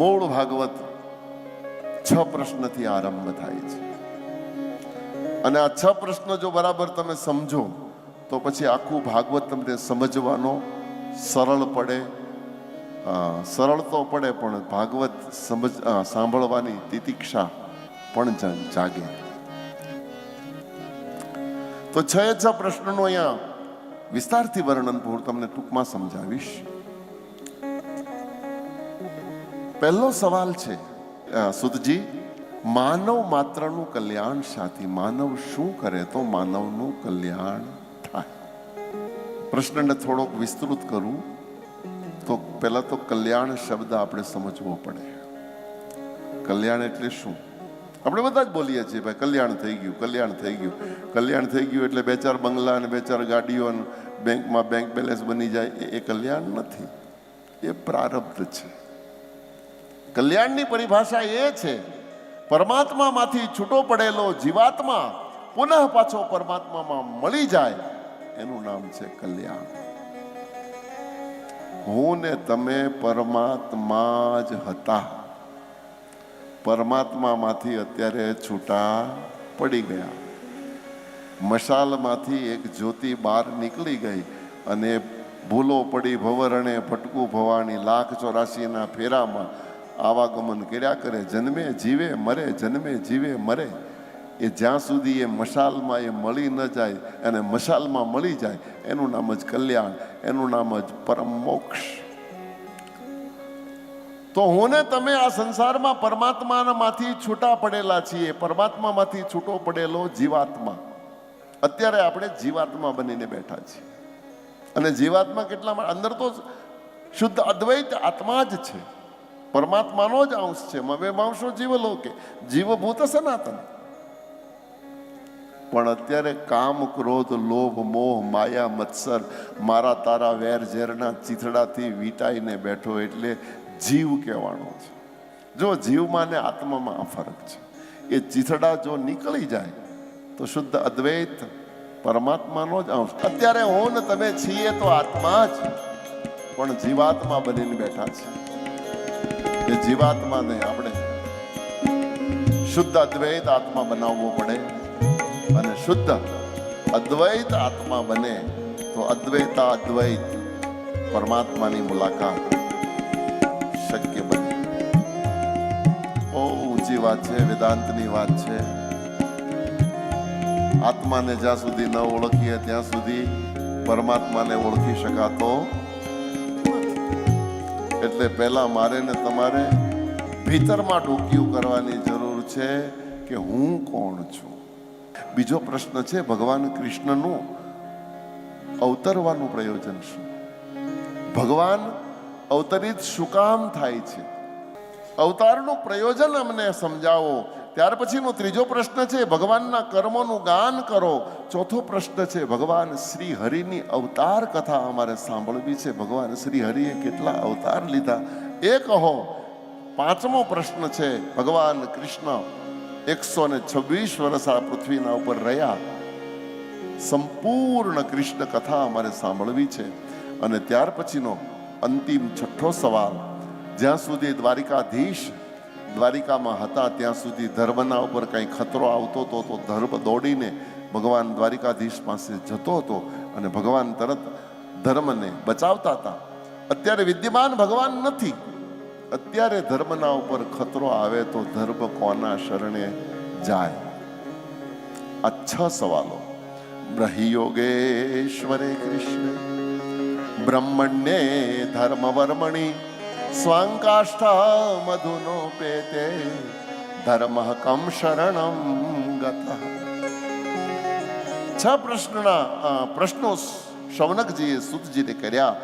મૂળ ભાગવત છ પ્રશ્નથી આરંભ થાય છે. અને આ છ પ્રશ્ન જો બરાબર તમે સમજો, તો પછી આખું ભાગવત તમને સમજવાનો સરળ પડે. સરળ તો પડે પણ ભાગવત સમજ સાંભળવાની તિતિક્ષા પણ જાગે. તો છ છ પ્રશ્નનો અહીંયા વિસ્તારથી વર્ણન હું તમને ટૂંકમાં સમજાવીશ. પહેલો સવાલ છે સુધજી, માનવ માત્રનું કલ્યાણ શાથી? માનવ શું કરે તો માનવનું કલ્યાણ થાય? પ્રશ્નને થોડોક વિસ્તૃત કરું, તો પહેલાં તો કલ્યાણ શબ્દ આપણે સમજવો પડે. કલ્યાણ એટલે શું? આપણે બધા જ બોલીએ છીએ, ભાઈ, કલ્યાણ થઈ ગયું, કલ્યાણ થઈ ગયું. કલ્યાણ થઈ ગયું એટલે બે ચાર બંગલા અને બે ચાર ગાડીઓ અને બેંકમાં બેંક બેલેન્સ બની જાય એ કલ્યાણ નથી. એ પ્રારબ્ધ છે. કલ્યાણની પરિભાષા એ છે, પરમાત્મામાંથી છૂટો પડેલો જીવાત્મા પુનઃ પાછો પરમાત્મામાં મળી જાય, એનું નામ છે કલ્યાણ. હું ને તમે પરમાત્મા જ હતા. પરમાત્મામાંથી અત્યારે છૂટા પડી ગયા. મશાલમાંથી એક જ્યોતિ બહાર નીકળી ગઈ અને ભૂલો પડી ભવરણે ભટકું ભવાની લાખ ચોરાસીના ફેરામાં આવાગમન કર્યા કરે, જન્મે, જીવે, મરે, જન્મે, જીવે, મરે. એ જ્યાં સુધી એ મશાલમાં એ મળી ન જાય અને મશાલમાં મળી જાય, એનું નામ જ કલ્યાણ, એનું નામ જ પરમ મોક્ષ. તો હું ને તમે આ સંસારમાં પરમાત્મામાંથી છૂટા પડેલા છીએ, પરમાત્મામાંથી છૂટો પડેલો જીવાત્મા. અત્યારે આપણે જીવાત્મા બનીને બેઠા છીએ. અને જીવાત્મા કેટલા અંદર તો શુદ્ધ અદ્વૈત આત્મા જ છે. પરમાત્માનો જ અંશ છે. મમે માંસો જીવલોકે. જીવભૂત સનાતન પણ અત્યારે કામ, ક્રોધ, લોભ, મોહ, માયા, મત્સર, મારા તારા વેર ઝેરના ચીથડાથી વીંટાઈને બેઠો એટલે જીવ કહેવાનો છે. જો જીવમાં ને આત્મામાં આ ફરક છે. એ ચીથડા જો નીકળી જાય, તો શુદ્ધ, અદ્વૈત, પરમાત્માનો જ અંશ. અત્યારે હું ને તમે છીએ તો આત્મા જ, પણ જીવાત્મા બનીને બેઠા છે. જીવાત્માને આપણે શુદ્ધ અદ્વૈત આત્મા બનાવવો પડે અને શુદ્ધ અદ્વૈત આત્મા બને તો અદ્વૈતા અદ્વૈત પરમાત્માની મુલાકાત શક્ય બને બહુ ઊંચી વાત છે, વેદાંતની વાત છે આત્માને જ્યાં સુધી ન ઓળખીએ ત્યાં સુધી પરમાત્માને ઓળખી શકાતો. એટલે પહેલાં મારે ને તમારે ભીતરમાં ડોકિયું કરવાની જરૂર છે કે હું કોણ છું? બીજો પ્રશ્ન છે, ભગવાન કૃષ્ણનું અવતરવાનું પ્રયોજન શું? ભગવાન અવતરિત શું કામ થાય છે? અવતારનું પ્રયોજન અમને સમજાવો. ત્યાર પછીનો ત્રીજો પ્રશ્ન છે, ભગવાનના કર્મોનું ગાન કરો. ચોથો પ્રશ્ન છે, ભગવાન શ્રી હરિની અવતાર કથા અમારે સાંભળવી છે. ભગવાન શ્રી હરિએ કેટલા અવતાર લીધા? એ કહો. પાંચમો પ્રશ્ન છે, ભગવાન કૃષ્ણ એકસો ને છવ્વીસ વર્ષ આ પૃથ્વીના ઉપર રહ્યા. સંપૂર્ણ કૃષ્ણ કથા અમારે સાંભળવી છે. અને ત્યાર પછીનો અંતિમ છઠ્ઠો સવાલ. જ્યાં સુધી દ્વારિકાધીશ દ્વારિકામાં હતા, ત્યાં સુધી ધર્મના ઉપર કંઈ ખતરો આવતો હતો તો ધર્મ દોડીને ભગવાન દ્વારિકાધીશ પાસે જતો હતો અને ભગવાન તરત ધર્મને બચાવતા હતા. અત્યારે વિદ્યમાન ભગવાન નથી. અત્યારે ધર્મના ઉપર ખતરો આવે તો ધર્મ કોના શરણે જાય? આ છ સવાલો. બ્રહ્યોગેશ્વરે કૃષ્ણ, બ્રહ્મણ્યે ધર્મ વર્મણી સ્વાંકાષ્ઠા મધુનો પેતે ધર્મ કમ શરણમ ગત છ પ્રશ્નના પ્રશ્નો શૌનકજીએ સુતજીને કર્યા